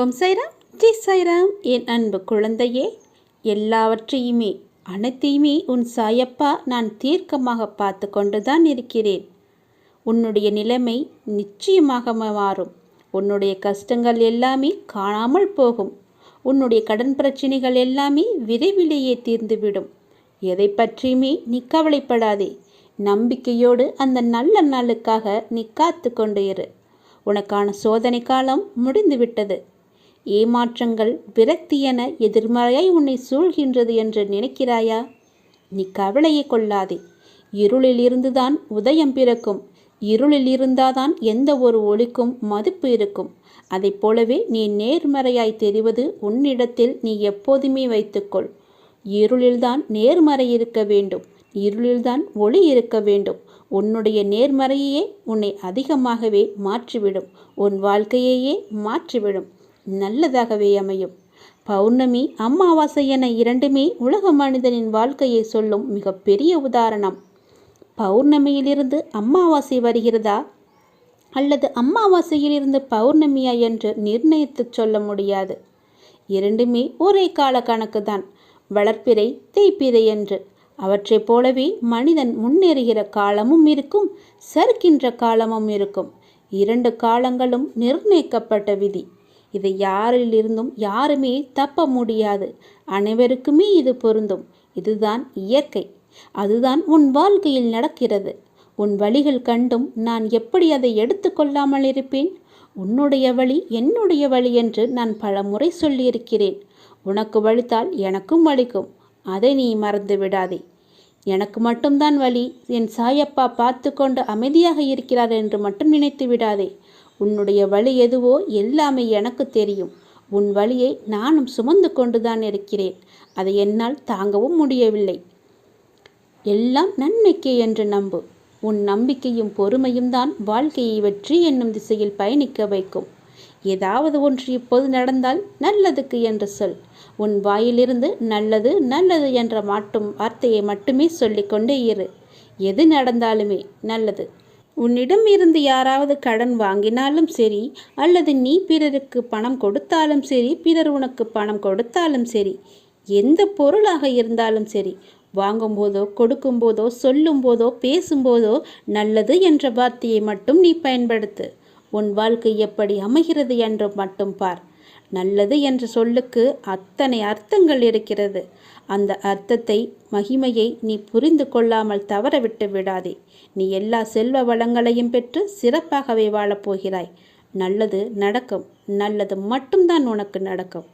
ஓம் சைராம். ஜி சைராம். என் அன்பு குழந்தையே எல்லாவற்றையுமே அனைத்தையுமே உன் சாயப்பா நான் தீர்க்கமாக பார்த்து கொண்டுதான் இருக்கிறேன். உன்னுடைய நிலைமை நிச்சயமாக மாறும். உன்னுடைய கஷ்டங்கள் எல்லாமே காணாமல் போகும். உன்னுடைய கடன் பிரச்சனைகள் எல்லாமே விரைவிலேயே தீர்ந்துவிடும். எதை பற்றியுமே நீ கவலைப்படாதே. நம்பிக்கையோடு அந்த நல்ல நாளுக்காக நீ காத்து கொண்டு இரு. உனக்கான சோதனை காலம் முடிந்துவிட்டது. ஏமாற்றங்கள் விரக்தி என எதிர்மறையாய் உன்னை சூழ்கின்றது என்று நினைக்கிறாயா? நீ கவலையை கொள்ளாதே. இருளிலிருந்துதான் உதயம் பிறக்கும். இருளில் இருந்தாதான் எந்த ஒரு ஒளிக்கும் மதிப்பு இருக்கும். அதை போலவே நீ நேர்மறையாய் தெரிவது உன்னிடத்தில் நீ எப்போதுமே வைத்துக்கொள். இருளில்தான் நேர்மறை இருக்க வேண்டும். இருளில்தான் ஒளி இருக்க வேண்டும். உன்னுடைய நேர்மறையே உன்னை அதிகமாகவே மாற்றிவிடும். உன் வாழ்க்கையையே மாற்றிவிடும். நல்லதாகவே அமையும். பௌர்ணமி அமாவாசை என இரண்டுமே உலக மனிதனின் வாழ்க்கையை சொல்லும் மிகப்பெரிய உதாரணம். பௌர்ணமியிலிருந்து அமாவாசை வருகிறதா? அல்லது அமாவாசையிலிருந்து பௌர்ணமியா என்று நிர்ணயித்து சொல்ல முடியாது. இரண்டுமே ஒரே கால கணக்கு தான் வளர்ப்பிறை தேய்ப்பிறை என்று. அவற்றைப் போலவே மனிதன் முன்னேறுகிற காலமும் இருக்கும் சறுக்கின்ற காலமும் இருக்கும். இரண்டு காலங்களும் நிர்ணயிக்கப்பட்ட விதி. இதை யாரிலிருந்தும் யாருமே தப்ப முடியாது. அனைவருக்குமே இது பொருந்தும். இதுதான் இயற்கை. அதுதான் உன் வாழ்க்கையில் நடக்கிறது. உன் வழிகள் கண்டும் நான் எப்படி அதை எடுத்துக்கொள்ளாமல் இருப்பேன்? உன்னுடைய வழி என்னுடைய வழி என்று நான் பல முறை சொல்லியிருக்கிறேன். உனக்கு வலித்தால் எனக்கும் வலிக்கும் அதை நீ மறந்து விடாதே. எனக்கு மட்டும்தான் வழி. என் சாயப்பா பார்த்து கொண்டு அமைதியாக இருக்கிறார் என்று மட்டும் நினைத்து விடாதே. உன்னுடைய வழி எதுவோ எல்லாமே எனக்கு தெரியும். உன் வழியை நானும் சுமந்து கொண்டுதான் இருக்கிறேன். அதை என்னால் தாங்கவும் முடியவில்லை. எல்லாம் நன்மைக்கே என்று நம்பு. உன் நம்பிக்கையும் பொறுமையும் தான் வாழ்க்கையை வெற்றி என்னும் திசையில் பயணிக்க வைக்கும். ஏதாவது ஒன்று இப்போது நடந்தால் நல்லதுக்கு என்று சொல். உன் வாயிலிருந்து நல்லது நல்லது என்ற மாட்டும் வார்த்தையை மட்டுமே சொல்லிக்கொண்டே இரு. எது நடந்தாலுமே நல்லது. உன்னிடம் இருந்து யாராவது கடன் வாங்கினாலும் சரி அல்லது நீ பிறருக்கு பணம் கொடுத்தாலும் சரி பிறர் உனக்கு பணம் கொடுத்தாலும் சரி எந்த பொருளாக இருந்தாலும் சரி வாங்கும்போதோ கொடுக்கும்போதோ சொல்லும்போதோ பேசும்போதோ நல்லது என்ற வார்த்தையை மட்டும் நீ பயன்படுத்து. உன் வாழ்க்கை எப்படி அமைகிறது என்று மட்டும் பார். நல்லது என்ற சொல்லுக்கு அத்தனை அர்த்தங்கள் இருக்கிறது. அந்த அர்த்தத்தை மகிமையை நீ புரிந்து கொள்ளாமல் தவறவிட்டு விடாதே. நீ எல்லா செல்வ வளங்களையும் பெற்று சிறப்பாகவே வாழப்போகிறாய் நல்லது நடக்கும். நல்லது மட்டும்தான் உனக்கு நடக்கும்.